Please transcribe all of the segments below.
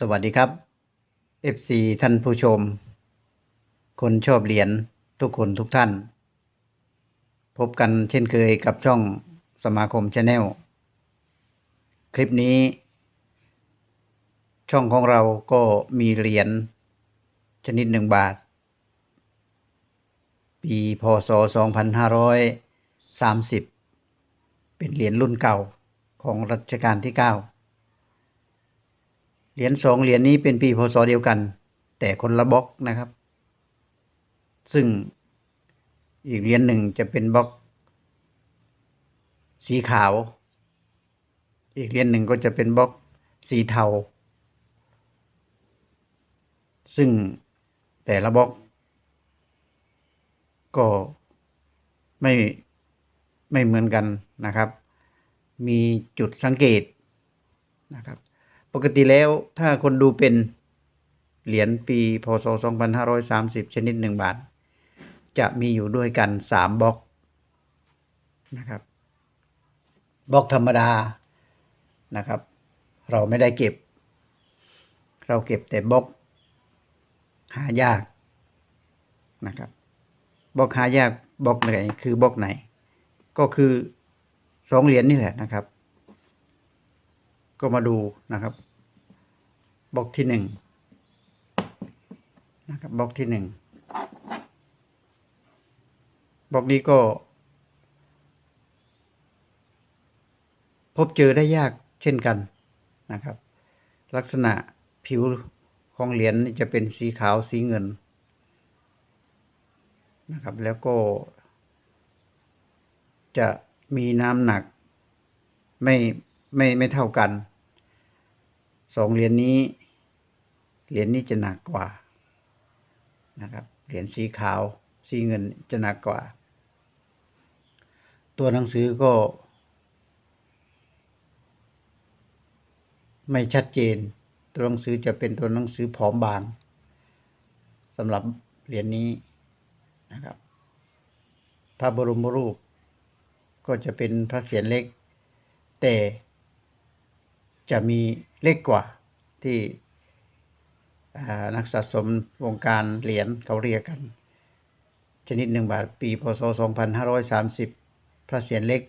สวัสดีครับ FC ท่านผู้ชม คนชอบเหรียญทุกคนทุกท่าน พบกันเช่นเคยกับช่องสมาคมชาแนลคลิปนี้ ช่องของเราก็มีเหรียญชนิดหนึ่งบาท ปีพศ 2530 เป็นเหรียญรุ่นเก่าของรัชกาลที่ 9 เหรียญสองเหรียญนี้เป็นปีพศเดียวกัน แต่คนละบล็อกนะครับ ซึ่งอีกเหรียญหนึ่งจะเป็นบล็อก สีขาว อีกเหรียญหนึ่งก็จะเป็นบล็อกสีเทา ซึ่งแต่ละบล็อก ก็ไม่ไม่เหมือนกันนะครับ มีจุดสังเกตนะครับ ปกติแล้วถ้าคนดูเป็นเหรียญปีพศ 2530 ชนิดหนึ่งบาท จะมีอยู่ด้วยกันสามบล็อกนะครับบล็อกธรรมดานะครับ เราไม่ได้เก็บ เราเก็บแต่บล็อกหายากนะครับบล็อกหายากบล็อกไหนคือบล็อกไหน ก็คือสองเหรียญนี่แหละนะครับ ก็มาดูนะครับบล็อกที่หนึ่งนะครับบล็อกที่หนึ่งบล็อกนี้ก็ พบเจอได้ยากเช่นกันนะครับ ลักษณะผิวของเหรียญจะเป็นสีขาวสีเงินนะครับแล้วก็ จะมีน้ำหนักไม่ไม่ไม่เท่ากัน สองเหรียญนี้ เหรียญนี้จะหนักกว่านะครับ เหรียญสีขาว สีเงินจะหนักกว่า ตัวหนังสือก็ ไม่ชัดเจน ตัวหนังสือจะเป็นตัวหนังสือผอมบางสำหรับเหรียญนี้นะครับ พระบรมรูปก็จะเป็นพระเศียรเล็ก แต่จะมี เล็กกว่าที่นักสะสมวงการเหรียญเขาเรียกกัน ชนิดหนึ่งบาทปีพศ 2530 พระเศียรเล็ก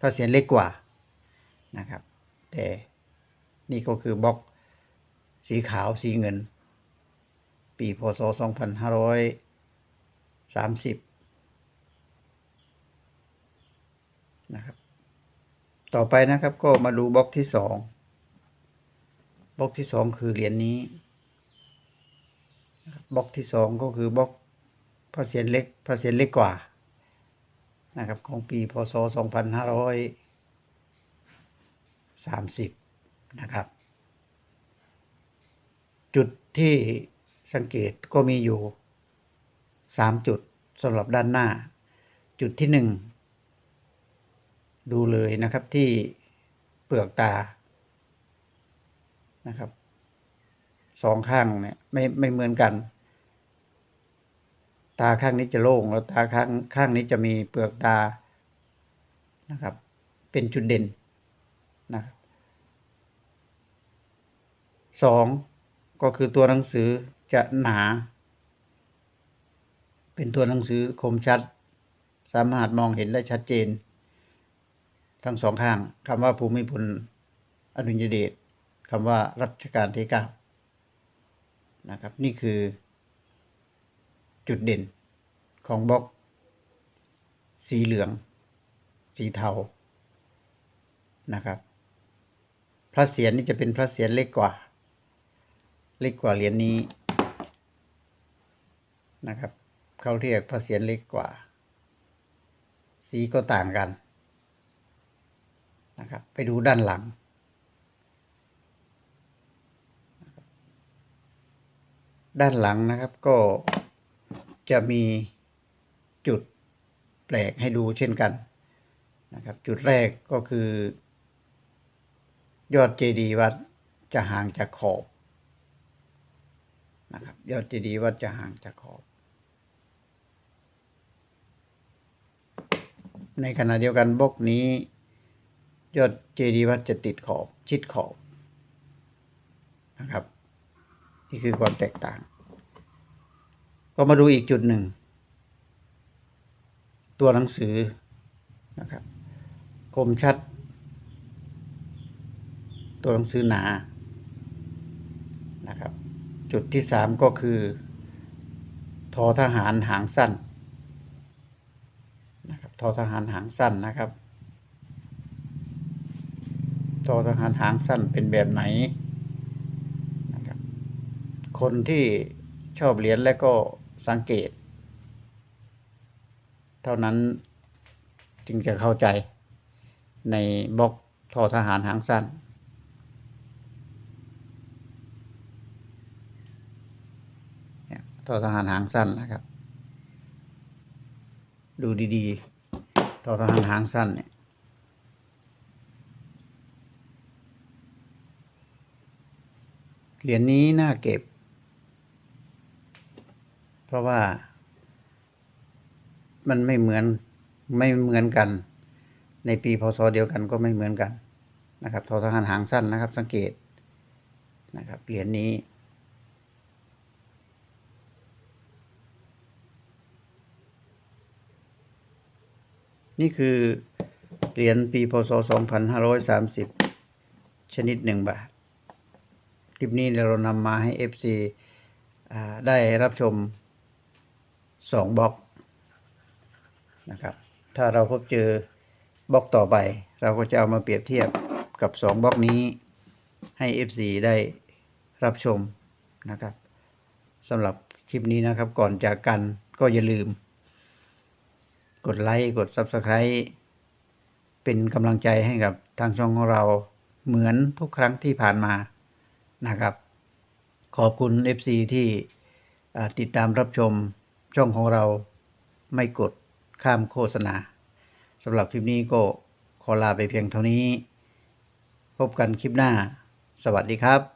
พระเศียรเล็กกว่านะครับ แต่นี่ก็คือบล็อกสีขาวสีเงิน ปีพศ 2530 นะครับ ต่อไปนะครับก็มาดูบล็อกที่สอง บล็อกที่สองคือเหรียญนนี้บล็อกที่สองก็คือบล็อกพระเศียรเล็กพระเศียรเล็กกว่านะครับของปีพศ 2530 นะครับ จุดที่สังเกตก็มีอยู่ 3 จุดสำหรับด้านหน้า จุดที่ 1 ดูเลยนะครับที่เปลือกตา นะครับสองข้างเนี่ยไม่ไม่เหมือนกัน ตาข้างนี้จะโล่งแล้วตาข้างข้างนี้จะมีเปลือกตานะครับ เป็นจุดเด่นนะครับสองก็คือตัวหนังสือจะหนา เป็นตัวหนังสือคมชัด สามารถมองเห็นได้ชัดเจน ทั้งสองข้างคำว่าภูมิพลอดุลยเดช คำว่ารัชกาลที่เก้านะครับนี่คือจุดเด่นของบล็อก สีเหลือง สีเทานะครับพระเศียรนี่จะเป็นพระเศียรเล็กกว่า เล็กกว่าเหรียญนนี้นะครับเขาเรียกพระเศียรเล็กกว่า สีก็ต่างกันนะครับไปดูด้านหลัง ด้านหลังนะครับก็จะมีจุดแปลกให้ดูเช่นกันนะครับจุดแรกก็คือ ยอดเจดีย์วัดจะห่างจากขอบนะครับยอดเจดีย์วัดจะห่างจากขอบ ในขณะเดียวกันบล็อกนี้ ยอดเจดีย์วัดจะติดขอบชิดขอบนะครับ นี่คือความแตกต่าง ก็มาดูอีกจุดหนึ่ง ตัวหนังสือนะครับคมชัด ตัวหนังสือหนานะครับ จุดที่สามก็คือ ทอทหารหางสั้นนะครับทอทหารหางสั้นนะครับทอทหารหางสั้นเป็นแบบไหน คนที่ชอบเหรียญและก็สังเกต เท่านั้นจึงจะเข้าใจในบล็อกทอทหารหางสั้นเนี่ยทอทหารหางสั้นนะครับ ดูดีๆ ทอทหารหางสั้นเนี่ยเหรียญนี้น่าเก็บ เพราะว่า มันไม่เหมือนไม่เหมือนกัน ในปีพศเดียวกันก็ไม่เหมือนกันนะครับทอทหารหางสั้นนะครับ สังเกตนะครับเหรียญนี้ นี่คือเหรียญปีพศ 2530 ชนิดหนึ่งบาท คลิปนี้เรานำมาให้ FC ได้รับชม สองบล็อกนะครับ ถ้าเราพบเจอบล็อกต่อไป เราก็จะเอามาเปรียบเทียบกับสองบล็อกนี้ให้ FC ได้รับชมนะครับสำหรับคลิปนี้นะครับ ก่อนจากกันก็อย่าลืม กดไลค์กด Subscribe เป็นกำลังใจให้กับทางช่องของเราเหมือนทุกครั้งที่ผ่านมานะครับ ขอบคุณ FC ที่อ่ติดตามรับชม ช่องของเราไม่กดข้ามโฆษณาสำหรับคลิปนี้ก็ขอลาไปเพียงเท่านี้ พบกันคลิปหน้า สวัสดีครับ